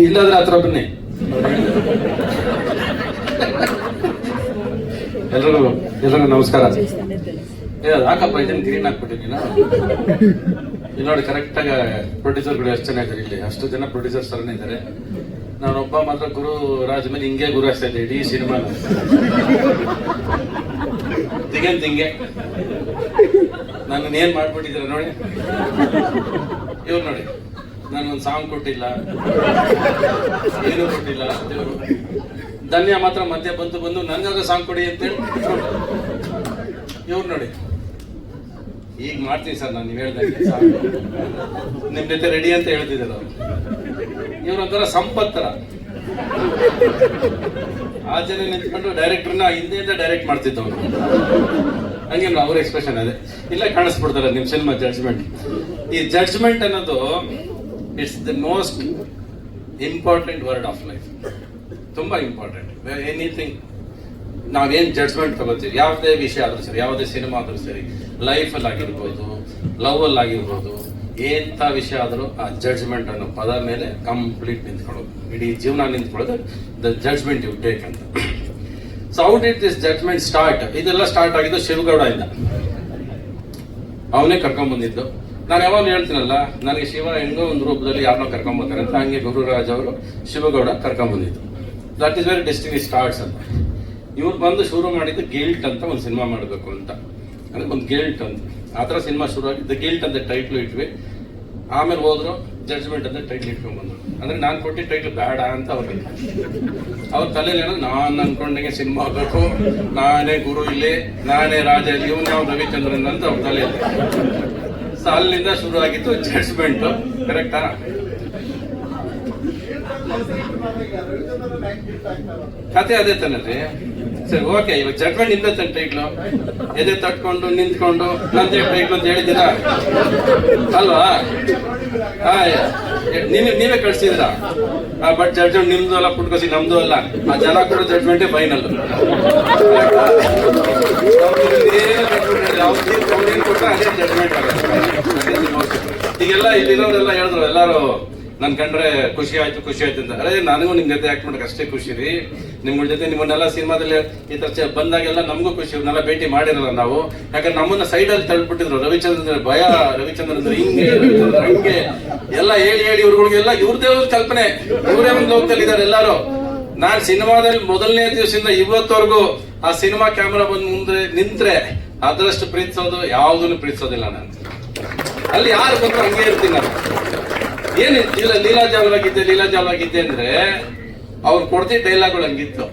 ಇಲ್ಲಾದ್ರೆ ಹತ್ರ ಬನ್ನಿ ಎಲ್ರಿಗೂ ಎಲ್ರಿಗೂ ನಮಸ್ಕಾರ ಏ ಅದು ಹಾಕಪ್ಪ ಇದನ್ನ ಗ್ರೀನ್ ಹಾಕ್ಬಿಟ್ಟಿದ್ದೀನ ಇಲ್ಲಿ ನೋಡಿ ಕರೆಕ್ಟ್ ಆಗಿ ಪ್ರೊಡ್ಯೂಸರ್ಗಳು ಎಷ್ಟು ಚೆನ್ನಾಗಿದ್ದಾರೆ ಇಲ್ಲಿ ಅಷ್ಟು ಜನ ಪ್ರೊಡ್ಯೂಸರ್ಸ್ ತರನೇ ಇದ್ದಾರೆ ನಾನೊಬ್ಬ ಮಾತ್ರ ಗುರು, ರಾಜ ಮೇಲೆ ಹಿಂಗೆ ಗುರು ಆಗ್ತಾ ಇದ್ದೆ ಇಡೀ ಸಿನಿಮಾ ತಿಂಗೆ ನನ್ನ ಏನ್ ಮಾಡ್ಬಿಟ್ಟಿದ್ದೀರ ನೋಡಿ. ಇವ್ರು ನೋಡಿ ನನಗೊಂದು ಸಾಂಗ್ ಕೊಟ್ಟಿಲ್ಲ. ಏನು ಕೊಟ್ಟಿಲ್ಲ ದೇವರು ಧನ್ಯ ಮಾತ್ರ ಮಧ್ಯೆ ಬಂದು ಬಂದು ನನಗಾಗ ಸಾಂಗ್ ಕೊಡಿ ಅಂತೇಳಿ. ಇವ್ರು ನೋಡಿ. ಈಗ ಮಾಡ್ತೀನಿ ಸರ್ ನಾನು, ನೀವು ಹೇಳ್ದಂಗೆ. ನಿಮ್ ಜೊತೆ ರೆಡಿ ಅಂತ ಹೇಳ್ತಿದ್ದಾರೆ ಅವ್ರು. ಇವ್ರ ಒಂಥರ ಸಂಪತ್ತರ. ಆ ಜನ ನಿಂತ್ಕೊಂಡು ಡೈರೆಕ್ಟರ್ನ ಹಿಂದೆಯಿಂದ ಡೈರೆಕ್ಟ್ ಮಾಡ್ತಿದ್ದವ್ರು ಹಂಗೆ ಅವ್ರ ಎಕ್ಸ್ಪ್ರೆಷನ್ ಅದೇ. ಇಲ್ಲ, ಕಾಣಿಸ್ಬಿಡ್ತಾರೆ ನಿಮ್ಮ ಸಿನಿಮಾ ಜಡ್ಜ್ಮೆಂಟ್ ಈ ಜಡ್ಜ್ಮೆಂಟ್ ಅನ್ನೋದು it's the most important word of life ತುಂಬಾ ಇಂಪಾರ್ಟೆಂಟ್ ಎನಿಥಿಂಗ್ ನಾವೇನು ಜಡ್ಜ್ಮೆಂಟ್ ತಗೋತೀವಿ? ಯಾವುದೇ ವಿಷಯ ಆದರೂ ಸರಿ, ಯಾವುದೇ ಸಿನಿಮಾ ಆದರೂ ಸರಿ ಲೈಫ್ ಅಲ್ಲಿ ಆಗಿರ್ಬೋದು ಲವ್ ಅಲ್ಲಿ ಆಗಿರ್ಬೋದು ಎಂಥ ವಿಷಯ ಆದರೂ ಆ ಜಡ್ಜ್ಮೆಂಟ್ ಅನ್ನೋ ಪದ ಮೇಲೆ ಕಂಪ್ಲೀಟ್ ನಿಂತ್ಕೊಳ್ಳೋದು. ಇಡೀ ಜೀವನ ನಿಂತ್ಕೊಳ್ಳೋದು ದ ಜಡ್ಜ್ಮೆಂಟ್ ಯು ಟೇಕ್ ಅಂತ. So out it this judgement start ಇದೆಲ್ಲ ಸ್ಟಾರ್ಟ್ ಆಗಿದ್ದು ಶಿವಗೌಡ ಇಂದ. ಅವನೇ ಕರ್ಕೊಂಡ್ ಬಂದಿದ್ದು. ನಾನು ಯಾವಾಗಲೂ ಹೇಳ್ತೀನಲ್ಲ, ನನಗೆ ಶಿವ ಹೆಂಗೋ ಒಂದು ರೂಪದಲ್ಲಿ ಯಾರನ್ನೋ ಕರ್ಕೊಂಬರ್ತಾರೆ ಅಂತ, ಹಂಗೆ ಗುರುರಾಜ್ ಅವರು ಶಿವಗೌಡ ಕರ್ಕೊಂಡ್ ಬಂದಿದ್ದು. That is very destiny starts ಅಂತ. ಇವ್ರು ಬಂದು ಶುರು ಮಾಡಿದ್ದು ಗಿಲ್ಟ್ ಅಂತ ಒಂದು ಸಿನಿಮಾ ಮಾಡಬೇಕು ಅಂತ. ಅಂದ್ರೆ ಒಂದು ಗಿಲ್ಟ್ ಅಂತ. ಆ ಥರ ಸಿನಿಮಾ ಶುರು ದ ಗಿಲ್ಟ್ ಅಂತ ಟೈಟ್ಲು ಇಟ್ವಿ. ಆಮೇಲೆ ಹೋದ್ರು ಜಡ್ಜ್ಮೆಂಟ್ ಅಂತ ಟೈಟ್ಲ್ ಇಟ್ಕೊಂಡು ಬಂದರು ಅಂದ್ರೆ ನಾನು ಕೊಟ್ಟಿದ್ದ ಟೈಟ್ಲ್ ಬೇಡ ಅಂತ ಅವ್ರಿಗೆ ಅವ್ರ ತಲೆಯಲ್ಲಿ ಏನೋ ನಾನು ಅನ್ಕೊಂಡಂಗೆ ಸಿನಿಮಾ ಆಗಬೇಕು ನಾನೇ ಗುರು ಇಲ್ಲಿ, ನಾನೇ ರಾಜ ಇಲ್ಲಿ, ಇವನ್ ಯಾವ ರವಿಚಂದ್ರನ್ ಅಂತ ಅವ್ರ ತಲೆಯಲ್ಲಿ ಸೊ ಅಲ್ಲಿಂದ ಶುರು ಆಗಿತ್ತು ಜಡ್ಜ್ಮೆಂಟ್ ಕರೆಕ್ಟಾ ಕತೆ ಅದೇ ತಾನಲ್ರಿ ಸರಿ ಓಕೆ ಇವಾಗ ಜಡ್ಮೆಂಟ್ ಇಂದ ತಾನೆ ಟೈಟ್ಲು ಎದೆ ತಟ್ಕೊಂಡು ನಿಂತ್ಕೊಂಡು ನಂದೇ ಟೈಟ್ಲು ಅಂತ ಹೇಳಿದ್ದೀರಾ ಅಲ್ವಾ ನೀವೇ ನೀವೇ ಕಳ್ಸಿದ್ರ ಬಟ್ ಜಡ್ಜ್ಮೆಂಟ್ ನಿಮ್ದು ಅಲ್ಲ ಪುಟ್ಕೋಸಿ ನಮ್ದು ಅಲ್ಲ ಆ ಜನ ಕೂಡ ಜಡ್ಜ್ಮೆಂಟೇ ಫೈನಲ್ ಈಗೆಲ್ಲ ಇಲ್ಲಿರೋರೆಲ್ಲ ಹೇಳಿದ್ರು ಎಲ್ಲಾರು ನನ್ ಕಂಡ್ರೆ ಖುಷಿ ಆಯ್ತು ಖುಷಿ ಆಯ್ತು ಅಂತ. ಅರೆ ನನಗೂ ನಿಮ್ ಜೊತೆ ಆಕ್ಟ್ ಮಾಡಕ್ ಅಷ್ಟೇ ಖುಷಿ ರೀ. ನಿಮ್ಗಳ ಜೊತೆ ನಿಮ್ಮನ್ನೆಲ್ಲ ಸಿನಿಮಾದಲ್ಲಿ ಈ ತರ ಬಂದಾಗೆಲ್ಲ ನಮಗೂ ಖುಷಿ, ಇವ್ರನ್ನೆಲ್ಲ ಭೇಟಿ ಮಾಡಿರಲ್ಲ ನಾವು. ಯಾಕಂದ್ರೆ ನಮ್ಮನ್ನ ಸೈಡ್ ಅಲ್ಲಿ ತಳ್ಬಿಟ್ಟಿದ್ರು. ರವಿಚಂದ್ರ, ಭಯ ರವಿಚಂದ್ರ ಅಂದ್ರೆ ಹಿಂಗೆ ಹಂಗೆ. ಎಲ್ಲ ಹೇಳಿ ಹೇಳಿ ಇವ್ರುಗಳಿಗೆಲ್ಲ ಇವ್ರದೇ ಒಂದು ಕಲ್ಪನೆ. ಇವರೇ ಒಂದು ಲೋಕದಲ್ಲಿ ಇದಾರೆ ಎಲ್ಲಾರು. ನಾನ್ ಸಿನಿಮಾದಲ್ಲಿ ಮೊದಲನೇ ದಿವಸದಿಂದ ಇವತ್ತವರೆಗೂ ಆ ಸಿನಿಮಾ ಕ್ಯಾಮ್ರಾ ಬಂದ್ ಮುಂದೆ ನಿಂತ್ರೆ ಅದರಷ್ಟು ಪ್ರೀತಿಸೋದು, ಯಾವುದನ್ನು ಪ್ರೀತಿಸೋದಿಲ್ಲ ನಾನು. ಅಲ್ಲಿ ಯಾರು ಬಂದ್ರು ಹಂಗೆ ಇರ್ತೀನಿ ನಾನು. ಏನು ಲೀಲಾ ಲೀಲಾಜಾಲವಾಗಿದ್ದೆ ಲೀಲಾಜಾಲವಾಗಿದ್ದೆ ಅಂದ್ರೆ ಅವ್ರು ಕೊಡ್ತಿದ್ದ ಡೈಲಾಗ್ಗಳು ಹಂಗಿತ್ತು.